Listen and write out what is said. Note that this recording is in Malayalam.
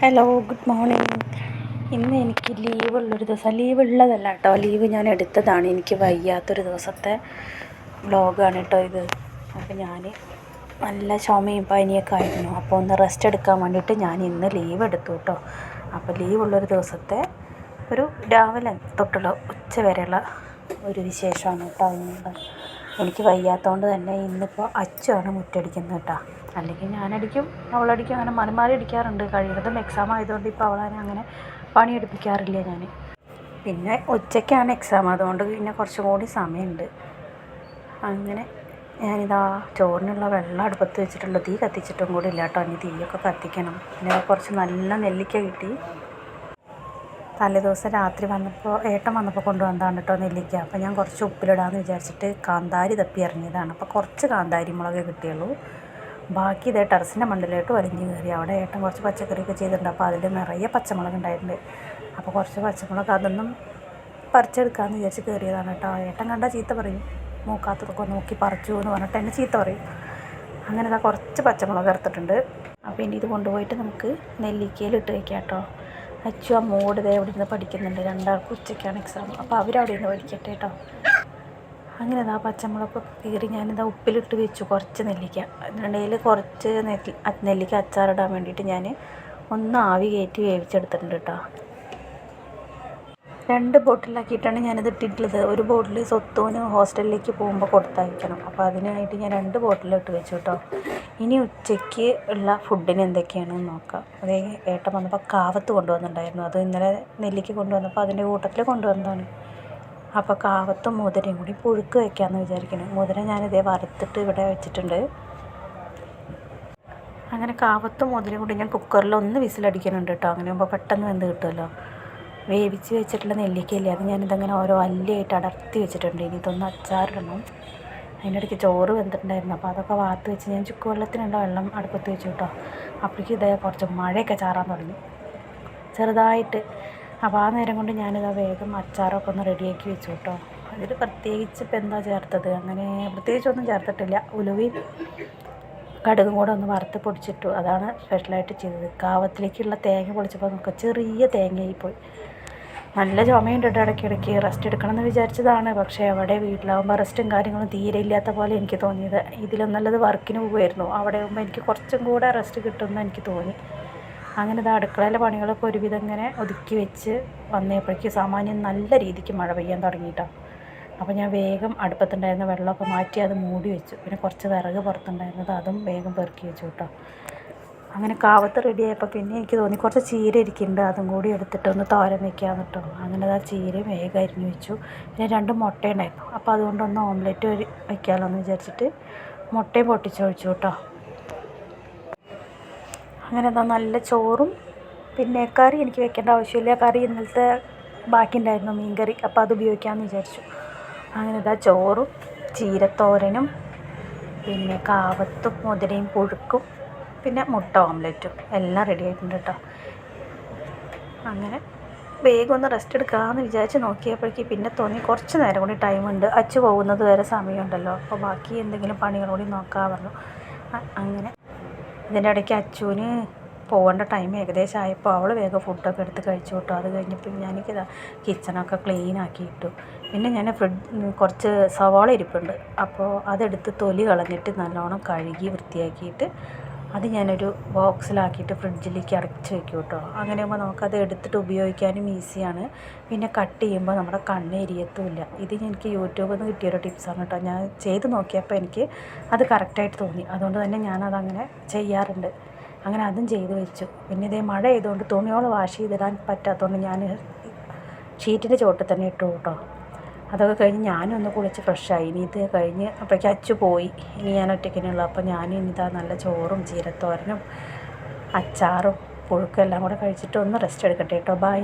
ഹലോ ഗുഡ് മോർണിംഗ് ഇന്ന് എനിക്ക് ലീവുള്ളൊരു ദിവസം ലീവ് ഉള്ളതല്ല കേട്ടോ ലീവ് ഞാൻ എടുത്തതാണ്. എനിക്ക് വയ്യാത്തൊരു ദിവസത്തെ വ്ളോഗാണ് കേട്ടോ ഇത്. അപ്പോൾ ഞാൻ നല്ല ചുമയും പനിയൊക്കെ ആയിരുന്നു. അപ്പോൾ ഒന്ന് റെസ്റ്റ് എടുക്കാൻ വേണ്ടിയിട്ട് ഞാൻ ഇന്ന് ലീവ് എടുത്തു കേട്ടോ അപ്പോൾ ലീവുള്ളൊരു ദിവസത്തെ ഒരു രാവിലെ തൊട്ടുള്ള ഉച്ച വരെയുള്ള ഒരു വിശേഷമാണ് കേട്ടോ ഇന്നുള്ളത് എനിക്ക് വയ്യാത്തതുകൊണ്ട് തന്നെ ഇന്നിപ്പോൾ അച്ചുവാണ് മുറ്റടിക്കുന്നത് കേട്ടോ. അല്ലെങ്കിൽ ഞാനടിക്കും അവളടിക്കും അങ്ങനെ മാറി മാറി അടിക്കാറുണ്ട്. കഴിയുന്നതും എക്സാം ആയതുകൊണ്ട് ഇപ്പോൾ അവളെ അങ്ങനെ പണിയെടുപ്പിക്കാറില്ല ഞാൻ പിന്നെ ഉച്ചയ്ക്കാണ് എക്സാം അതുകൊണ്ട് പിന്നെ കുറച്ചും കൂടി സമയമുണ്ട്. അങ്ങനെ ഞാനിതാ ചോറിനുള്ള വെള്ളം അടുപ്പത്ത് വെച്ചിട്ടുള്ളൂ തീ കത്തിച്ചിട്ടും കൂടി ഇല്ല കേട്ടോ. ഇനി തീയൊക്കെ കത്തിക്കണം. പിന്നെ കുറച്ച് നല്ല നെല്ലിക്ക കിട്ടി. തലേദിവസം രാത്രി വന്നപ്പോൾ ഏട്ടൻ വന്നപ്പോൾ കൊണ്ടുവന്നതാണ് കേട്ടോ നെല്ലിക്ക. അപ്പോൾ ഞാൻ കുറച്ച് ഉപ്പിലിടാമെന്ന് വിചാരിച്ചിട്ട് കാന്താരി തപ്പി ഇറങ്ങിയതാണ്. അപ്പോൾ കുറച്ച് കാന്താരി മുളകേ കിട്ടിയുള്ളൂ. ബാക്കി ഇതേ ടെറസിന്റെ മണ്ണിലോട്ട് വലിഞ്ഞ് കയറി. അവിടെ ഏട്ടൻ കുറച്ച് പച്ചക്കറിയൊക്കെ ചെയ്തിട്ടുണ്ട്. അപ്പോൾ അതിൽ നിറയെ പച്ചമുളക് ഉണ്ടായിട്ടുണ്ട്. അപ്പോൾ കുറച്ച് പച്ചമുളക് അതൊന്നും പറിച്ചെടുക്കാമെന്ന് വിചാരിച്ച് കയറിയതാണ് കേട്ടോ ഏട്ടൻ കണ്ടാൽ ചീത്ത പറയും. മൂക്കാത്തതൊക്കെ നോക്കി പറിച്ചു എന്ന് പറഞ്ഞിട്ട് എന്നെ ചീത്ത പറയും. അങ്ങനെ കുറച്ച് പച്ചമുളക് എടുത്തിട്ടുണ്ട് അപ്പോൾ ഇനി ഇത് കൊണ്ടുപോയിട്ട് നമുക്ക് നെല്ലിക്കയിൽ ഇട്ട് വയ്ക്കാം കേട്ടോ അച്ചു ആ ദേ ഇവിടെ നിന്ന് പഠിക്കുന്നുണ്ട്. രണ്ടാൾക്ക് ഉച്ചയ്ക്കാണ് എക്സാം അപ്പോൾ അവരവിടെ നിന്ന് പഠിക്കട്ടെ കേട്ടോ അങ്ങനെ ഇതാ പച്ചമുളക് കീറി ഞാനിതാ ഉപ്പിലിട്ട് വെച്ചു. കുറച്ച് നെല്ലിക്ക. അതിനിടയിൽ കുറച്ച് നെല്ലി നെല്ലിക്ക അച്ചാറിടാൻ വേണ്ടിയിട്ട് ഞാൻ ഒന്ന് ആവി കയറ്റി വേവിച്ചെടുത്തിട്ടുണ്ട് കേട്ടോ രണ്ട് ബോട്ടിലാക്കിയിട്ടാണ് ഞാനിത് ഇട്ടിട്ടുള്ളത്. ഒരു ബോട്ടിൽ സ്വത്തുവിന് ഹോസ്റ്റലിലേക്ക് പോകുമ്പോൾ കൊടുത്തയക്കണം. അപ്പോൾ അതിനായിട്ട് ഞാൻ രണ്ട് ബോട്ടിലിട്ട് വെച്ചു കേട്ടോ ഇനി ഉച്ചയ്ക്ക് ഉള്ള ഫുഡിന് എന്തൊക്കെയാണെന്ന് നോക്കാം. അതേ ഏട്ടൻ വന്നപ്പോൾ കാവത്ത് കൊണ്ടുവന്നിട്ടുണ്ടായിരുന്നു. അത് ഇന്നലെ നെല്ലിക്ക് കൊണ്ടുവന്നപ്പോൾ അതിന്റെ കൂട്ടത്തിൽ കൊണ്ടുവന്നതാണ്. അപ്പോൾ കാവത്തും മുതിരയും കൂടി പുഴുക്ക് വയ്ക്കാമെന്ന് വിചാരിക്കണം മുതിര ഞാനിതേ വറുത്തിട്ട് ഇവിടെ വെച്ചിട്ടുണ്ട്. അങ്ങനെ കാവത്തും മുതിരയും കൂടി ഞാൻ കുക്കറിൽ ഒന്ന് വിസിലടിക്കുന്നുണ്ട് കേട്ടോ അങ്ങനെ ആകുമ്പോൾ പെട്ടെന്ന് വെന്ത് കിട്ടുമല്ലോ വേവിച്ച് വെച്ചിട്ടുള്ള നെല്ലിക്കയില്ലേ? അത് ഞാനിതങ്ങനെ ഓരോ അല്ലിയായിട്ട് അടർത്തി വെച്ചിട്ടുണ്ട്. ഇനി ഇതൊന്ന് അച്ചാറിടണം. അതിനിടയ്ക്ക് ചോറ് വെന്തിട്ടുണ്ടായിരുന്നു. അപ്പോൾ അതൊക്കെ വാർത്ത് വെച്ച് ഞാൻ ചുക്ക് വെള്ളത്തിനുള്ള വെള്ളം അടുപ്പത്ത് വെച്ചു കേട്ടോ. അപ്പോഴേക്കും ഇതേ കുറച്ച് മഴയൊക്കെ ചാറാൻ തുടങ്ങി. ചെറുതായിട്ട്. അപ്പോൾ ആ നേരം കൊണ്ട് ഞാനിത് വേഗം അച്ചാറൊക്കെ ഒന്ന് റെഡിയാക്കി വെച്ചു കേട്ടോ. അതിൽ പ്രത്യേകിച്ച് ഇപ്പം എന്താ ചേർത്തത്? അങ്ങനെ പ്രത്യേകിച്ചൊന്നും ചേർത്തിട്ടില്ല. ഉലുവയും കടുകും കൂടെ ഒന്ന് വറുത്ത് പൊടിച്ചിട്ടു. അതാണ് സ്പെഷ്യലായിട്ട് ചെയ്തത്. കാവത്തിലേക്കുള്ള തേങ്ങ പൊളിച്ചപ്പോൾ നമുക്ക് ചെറിയ തേങ്ങയായിപ്പോയി നല്ല ചുമയുണ്ട് കേട്ടോ ഇടയ്ക്കിടയ്ക്ക് റെസ്റ്റ് എടുക്കണം എന്ന് വിചാരിച്ചതാണ്. പക്ഷേ അവിടെ വീട്ടിലാവുമ്പോൾ റെസ്റ്റും കാര്യങ്ങളും തീരെ ഇല്ലാത്ത പോലെ എനിക്ക് തോന്നിയത്. ഇതിലും നല്ലത് വർക്കിന് പോകുമായിരുന്നു അവിടെ ആകുമ്പോൾ എനിക്ക് കുറച്ചും കൂടെ റെസ്റ്റ് കിട്ടുമെന്ന് എനിക്ക് തോന്നി. അങ്ങനെ ഇത് അടുക്കളയിലെ പണികളൊക്കെ ഒരുവിധം ഇങ്ങനെ ഒതുക്കി വെച്ച് വന്നപ്പോഴേക്ക് സാമാന്യം നല്ല രീതിക്ക് മഴ പെയ്യാൻ തുടങ്ങിയിട്ടാണ് അപ്പോൾ ഞാൻ വേഗം അടുപ്പത്തുണ്ടായിരുന്ന വെള്ളമൊക്കെ മാറ്റി അത് മൂടി വെച്ചു. പിന്നെ കുറച്ച് വിറക് പുറത്തുണ്ടായിരുന്നത് അതും വേഗം പെറുക്കി വെച്ചു കേട്ടോ. അങ്ങനെ കാവത്ത് റെഡിയായപ്പോൾ പിന്നെ എനിക്ക് തോന്നി കുറച്ച് ചീര ഇരിക്കുന്നുണ്ട് അതും കൂടി എടുത്തിട്ടൊന്ന് തോരൻ വെക്കാമെന്ന് കേട്ടോ അങ്ങനെ ആ ചീരയും വേഗം അരിഞ്ഞു വെച്ചു. പിന്നെ രണ്ട് മുട്ട ഉണ്ടായിരുന്നു. അപ്പോൾ അതുകൊണ്ടൊന്ന് ഓംലെറ്റ് വയ്ക്കാമല്ലോ എന്ന് വിചാരിച്ചിട്ട് മുട്ടയും പൊട്ടിച്ചൊഴിച്ചു കേട്ടോ അങ്ങനെ എന്താ നല്ല ചോറും പിന്നെ കറി എനിക്ക് വെക്കേണ്ട ആവശ്യമില്ല. കറി ഇന്നലത്തെ ബാക്കി ഉണ്ടായിരുന്നു മീൻ കറി അപ്പോൾ അത് ഉപയോഗിക്കാമെന്ന് വിചാരിച്ചു. അങ്ങനെ ഇതാ ചോറും ചീരത്തോരനും പിന്നെ കാവത്തും മുതിരയും പുഴുക്കും പിന്നെ മുട്ട ഓംലെറ്റും എല്ലാം റെഡി ആയിട്ടുണ്ട് കേട്ടോ. അങ്ങനെ വേഗം ഒന്ന് റെസ്റ്റ് എടുക്കാമെന്ന് വിചാരിച്ച് നോക്കിയപ്പോഴേക്ക് പിന്നെ തോന്നി കുറച്ച് നേരം കൂടി ടൈമുണ്ട് അച്ചു പോകുന്നത് വരെ സമയമുണ്ടല്ലോ. അപ്പോൾ ബാക്കി എന്തെങ്കിലും പണികൾ കൂടി നോക്കാൻ പറഞ്ഞു അങ്ങനെ. ഇതിന്റെ ഇടയ്ക്ക് അച്ചുവിന് പോകേണ്ട ടൈം ഏകദേശം ആയപ്പോൾ അവൾ വേഗം ഫുഡൊക്കെ എടുത്ത് കഴിച്ചു കിട്ടും. അത് കഴിഞ്ഞപ്പോൾ ഞാനിതാ കിച്ചണൊക്കെ ക്ലീൻ ആക്കിയിട്ടു പിന്നെ ഞാൻ ഫ്രിഡ് കുറച്ച് സവാള ഇരിപ്പുണ്ട്. അപ്പോൾ അതെടുത്ത് തൊലി കളഞ്ഞിട്ട് നല്ലോണം കഴുകി വൃത്തിയാക്കിയിട്ട് അത് ഞാനൊരു ബോക്സിലാക്കിയിട്ട് ഫ്രിഡ്ജിലേക്ക് അടച്ച് വെക്കും കേട്ടോ. അങ്ങനെ ആകുമ്പോൾ നമുക്കത് എടുത്തിട്ട് ഉപയോഗിക്കാനും ഈസിയാണ്. പിന്നെ കട്ട് ചെയ്യുമ്പോൾ നമ്മുടെ കണ്ണ് എരിയത്തുമില്ല. ഇത് എനിക്ക് യൂട്യൂബിൽ നിന്ന് കിട്ടിയൊരു ടിപ്സാണ് കേട്ടോ. ഞാൻ ചെയ്ത് നോക്കിയപ്പോൾ എനിക്ക് അത് കറക്റ്റായിട്ട് തോന്നി. അതുകൊണ്ട് തന്നെ ഞാനതങ്ങനെ ചെയ്യാറുണ്ട്. അങ്ങനെ അതും ചെയ്ത് വെച്ചു. പിന്നെ ഇതേ മഴ ചെയ്തുകൊണ്ട് തുണിയോളം വാഷ് ചെയ്തിടാൻ പറ്റാത്തതുകൊണ്ട് ഞാൻ ഷീറ്റിന്റെ ചോട്ടിൽ തന്നെ ഇട്ടു കേട്ടോ. അതൊക്കെ കഴിഞ്ഞ് ഞാനൊന്ന് കുളിച്ച് ഫ്രഷായി. ഇനി ഇത് കഴിഞ്ഞ് അപ്പോഴേക്കും അച്ചു പോയി. ഇനി ഞാൻ ഒറ്റയ്ക്കിനുള്ളൂ അപ്പോൾ ഞാൻ ഇനിതാ നല്ല ചോറും ചീരത്തോരനും അച്ചാറും പുഴുക്കും എല്ലാം കൂടെ കഴിച്ചിട്ട് ഒന്ന് റെസ്റ്റ് എടുക്കട്ടെ കേട്ടോ ബൈ